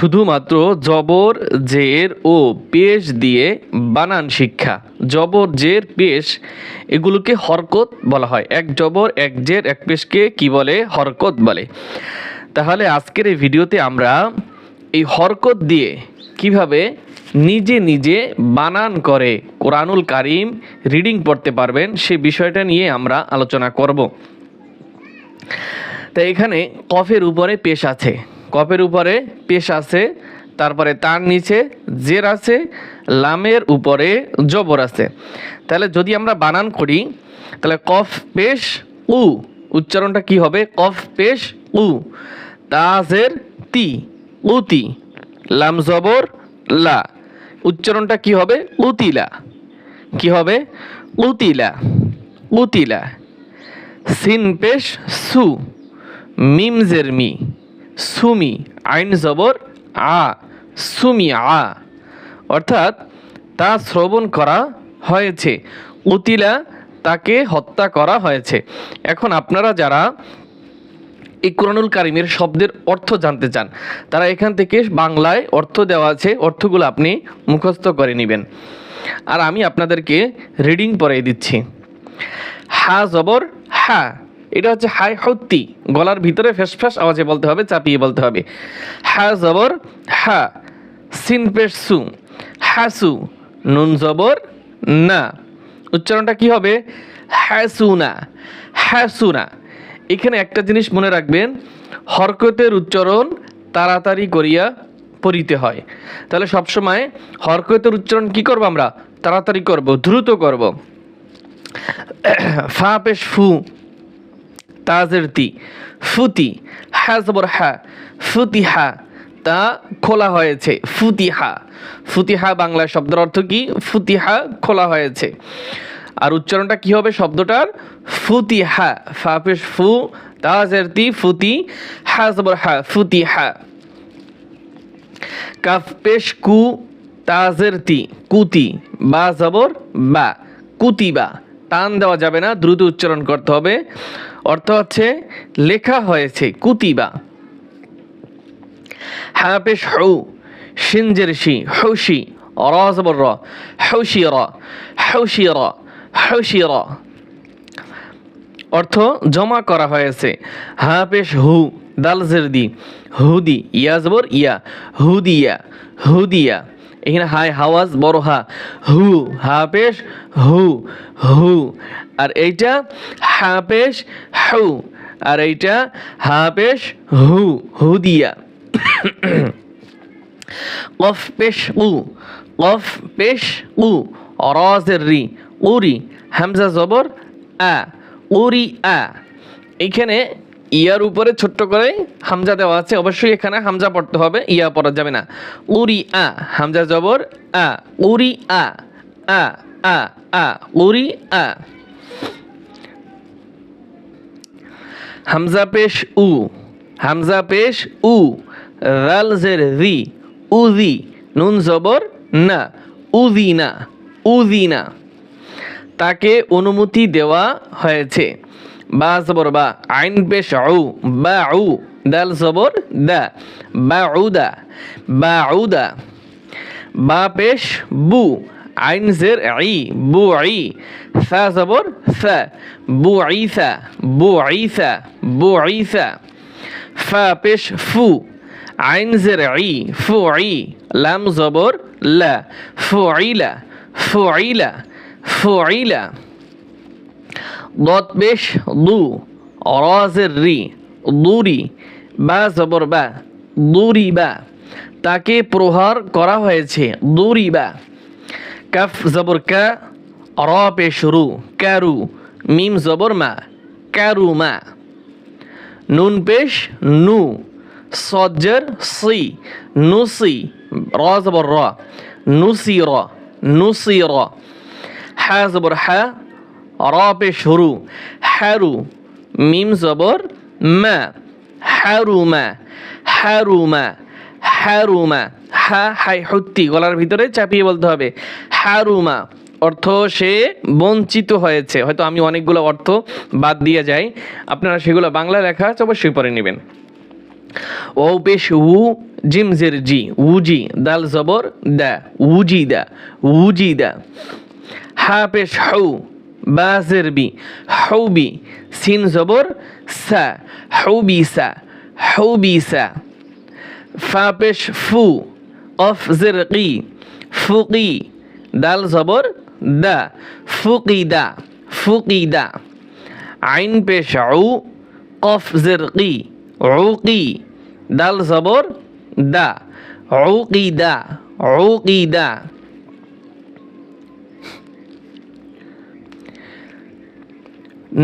শুধুমাত্র জবর, জের ও পেশ দিয়ে বানান শিক্ষা। জবর, জের, পেশ এগুলোকে হরকত বলা হয়। এক জবর, এক জের, এক পেশকে কি বলে? হরকত বলে। তাহলে আজকের এই ভিডিওতে আমরা এই হরকত দিয়ে কীভাবে নিজে নিজে বানান করে কোরআনুল কারিম রিডিং পড়তে পারবেন, সে বিষয়টা নিয়ে আমরা আলোচনা করব। তো এখানে কফের উপরে পেশ আছে। কফের উপরে পেশ আছে, তারপরে তার নিচে জের আছে, লামের উপরে জবর আছে। তাহলে যদি আমরা বানান করি, তাহলে কফ পেশ উ, উচ্চারণটা কি হবে? কফ পেশ উ তাজের তি, উতি, লাম জবর লা, উচ্চারণটা কি হবে? উতিলা। কি হবে? উতিলা উতিলা। সিন পেশ সু, মিম জের মি। সুমি, আইন জবর আ, সুমি আ। অর্থাৎ তা শ্রবণ করা হয়েছে। উতিলা তাকে হত্যা করা হয়েছে। এখন আপনারা যারা এই কোরআনুল কারিমের শব্দের অর্থ জানতে চান, তারা এখান থেকে বাংলায় অর্থ দেওয়া আছে, অর্থগুলো আপনি মুখস্থ করে নেবেন। আর আমি আপনাদেরকে রিডিং পড়িয়ে দিচ্ছি। হা জবর, হা। এটা হচ্ছে হাই হত্তি, গলার ভিতরে ফেস ফেস আওয়াজে বলতে হবে, চাপিয়ে বলতে হবে। হা জবর, হা, সিন পেশ সু হাসু নুন জবর, না। উচ্চারণটা কি হবে? হ্যাসুনা হ্যাসুনা এখানে একটা জিনিস মনে রাখবেন, হরকতের উচ্চারণ তাড়াতাড়ি করিয়া পড়িতে হয়। তাহলে সবসময় হরকতের উচ্চারণ কি করব আমরা? তাড়াতাড়ি করব, দ্রুত করব। ফা পেশ ফু তাজের তি ফুতি হ্যা জবর হ্যা ফুতিহা তা খোলা হয়েছে ফুতিহা ফুতিহা বাংলা শব্দের অর্থ কি? ফুতিহা খোলা হয়েছে। আর উচ্চারণটা কি হবে শব্দটার? ফুতিহা ফা পেশ ফু, তাজের তি ফুতি হ্যা জবর হ্যা ফুতিহা কাফ কু, তাজের তি কুতি, বা জবর বা কুতিবা টান দেওয়া যাবে না, দ্রুত উচ্চারণ করতে হবে। অর্থ হচ্ছে লেখা হয়েছে, কুতিবা। পেশ হউ সিনজের শি হৌশি র জবর র হৌশি র অর্থ জমা করা হয়েছে। হা পেশ হু দালজের দি হুদি ইয়া জবর ইয়া, হুদিয়া হুদিয়া। এখানে হাই হাওয়াজ, বড় হা, হু হা পেশ হু হু। আর এইটা হা পেশ হু, আর এইটা হা পেশ হু হুদিয়া কফ পেশ উ, কফ পেশ উ, অরাজের রি, উরি, হামজা জবর আ, উরি আ। এইখানে ইয়ার উপরে ছোট্ট করে হামজা দেওয়া আছে, অবশ্যই এখানে হামজা পড়তে হবে, ইয়া পড়া যাবে না। উরি আ, হামজা জবর আ, উরি আ আ আ আ, উরি আ। হামজা পেশ উ, হামজা পেশ উ রাল জের রি উদি নুন জবর না উদিনা উদিনা তাকে অনুমতি দেওয়া হয়েছে। বা জবর বা, আইন পেশ উ, বা উ, দাল জবর দা, বা উদা বা উদা বা পেশ বু আইন জের ই, বু আই সা জবর সা বু ইসা বু ইসা বু ইসা ফা পেশ ফু, আইন জের ই, ফু আই লাম জবর লা, ফু ইলা ফু ইলা ফু ইলা দত পেশ দু অরাজের রি দুরি বা জবর বা দুরি বা, তাকে প্রহার করা হয়েছে দুরি বা। কাফ জবর কা র পেশ রু কারু মিম জবর মা কারু মা নুন পেশ নু সজ্জর সি নুসি র জবর র নুসি র নুসি র হা জবর হা র পেশ হারু মিম জবর মা হারুমা হারুমা হারুমা হা, হাই, হত্তি, গলার ভিতরে চাপিয়ে বলতে হবে। হারুমা, অর্থ সে বঞ্চিত হয়েছে। হয়তো আমি অনেকগুলো অর্থ বাদ দিয়ে যাই। আপনারা সেগুলো বাংলা লেখা আছে, অবশ্যই পরে নেবেন। ও পেশ উ জিম জের জি, উজি, দাল জবর, দা, উজি দা উজি দা। হা পেশ হউ বা জের বি, হউ বি, সিন জবর, সা, হউ বি সা, হউ বি সা। ফা পেশ ফু অফ জের কি ফুকি দাল জবর, দা ফুকি দা আইন পেশ উ কফ জের কি উকি দাল জবর, দা উকি দা উকি দা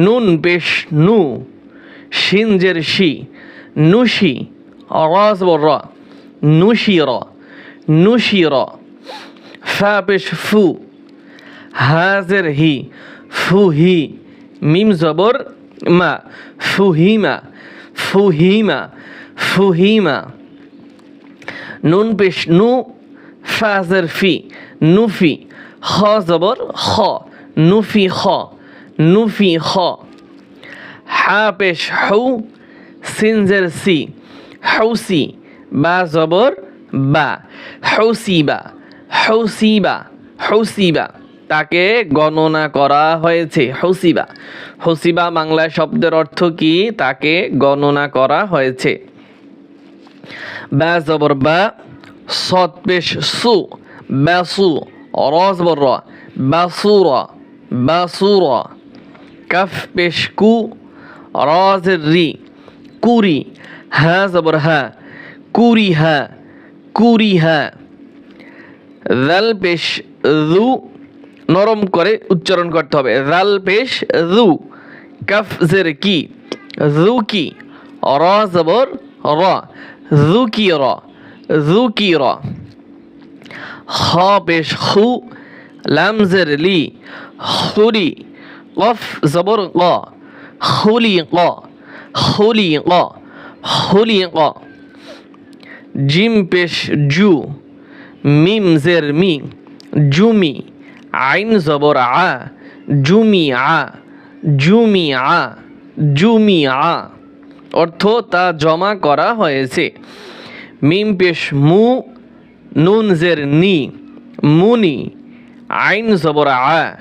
নুন পেশ নু, শিনজের শি, নুশি রাজ র নুশির নুশির ফা পেশ ফু হাজের হি ফুহি মিম জবর মা ফুহিমা ফুহিমা ফুহিমা নুন পেশ নু ফাজের ফি নুফি খ জবর খ নুফি খ নুফি খ হা পেশ হউ সিনজের সি হৌসি বা, হৌসিবা হৌসিবা হৌসিবা। তাকে গণনা করা হয়েছে, হৌসিবা। হৌসিবা বাংলা শব্দের অর্থ কি? তাকে গণনা করা হয়েছে। বা জবর বা, সৎ পেশ সু বাসু রস বর বাসুর বাসুর কাফ পেশ কু রি, কুরি, হা জবর হা, কুরি হা। কুরি হা জাল পেশ রু নরম করে উচ্চারণ করতে হবে। জাল পেশ রু। কাফ জের কি? রু কি? র জবর র। রু কি র? রু কি র? খ পেশ খু লাম জের লি। খুরি কফ জবর ক। খুলি ক। খুলি ক। খুলি ক। জিম পেশ জু, মিম জের মি, জুমি, আইন জবর আ, জুমি আ জুমি আ জুমি আ। অর্থ তা জমা করা হয়েছে। মিম পেশ মু, নুন জের নি, মুনি, আইন জবর আ,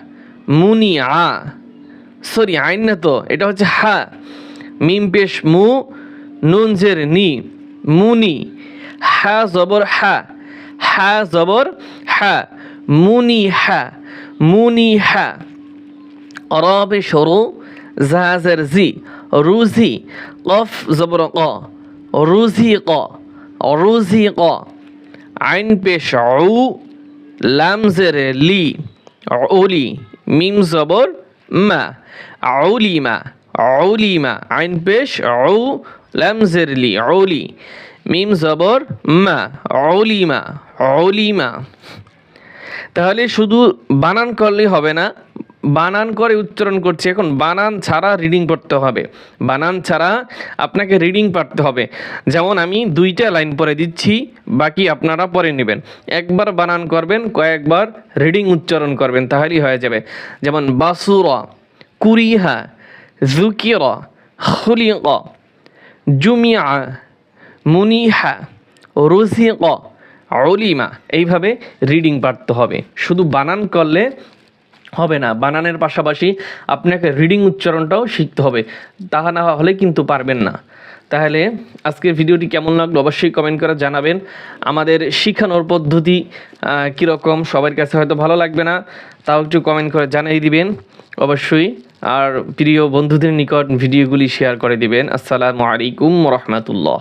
মুনি আ। সরি, আইন না তো, এটা হচ্ছে হা। মিম পেশ মু, নুন জের নি, মুনি। হা জবর হা হা জবর হা, মুনি হা মুনি হা। রবে সরু জাহাজের জি, রুজি, কফ জবর ক, রুজি ক রুজি ক। আইন পেশ উ লামজের লি ওলি মিম জবর মা আউলিমা আউলিমা আইন পেশ উ লামজের লি ওলি মিম জবর মা, অলিমা অলিমা। তাহলে শুধু বানান করলেই হবে না, বানান করে উচ্চারণ করছি। এখন বানান ছাড়া রিডিং পড়তে হবে। বানান ছাড়া আপনাকে রিডিং পড়তে হবে। যেমন আমি দুইটা লাইন পরে দিচ্ছি, বাকি আপনারা পরে নেবেন। একবার বানান করবেন, কয়েকবার রিডিং উচ্চারণ করবেন, তাহলেই হয়ে যাবে। যেমন বাসুরা, কুরিহা, জুকিরা খুলিক জুমিয়া মুনিহা রুজিক অলিমা এইভাবে রিডিং পারতে হবে। শুধু বানান করলে হবে না, বানানের পাশাপাশি আপনাকে রিডিং উচ্চারণটাও শিখতে হবে। তাহা না হলে কিন্তু পারবেন না। তাহলে আজকের ভিডিওটি কেমন লাগল অবশ্যই কমেন্ট করে জানাবেন। আমাদের শিখানোর পদ্ধতি কীরকম সবার কাছে হয়তো ভালো লাগবে না, তাও একটু কমেন্ট করে জানিয়ে দিবেন। অবশ্যই আর প্রিয় বন্ধুদের নিকট ভিডিওগুলি শেয়ার করে দিবেন। আসসালামু আলাইকুম রহমতুল্লাহ।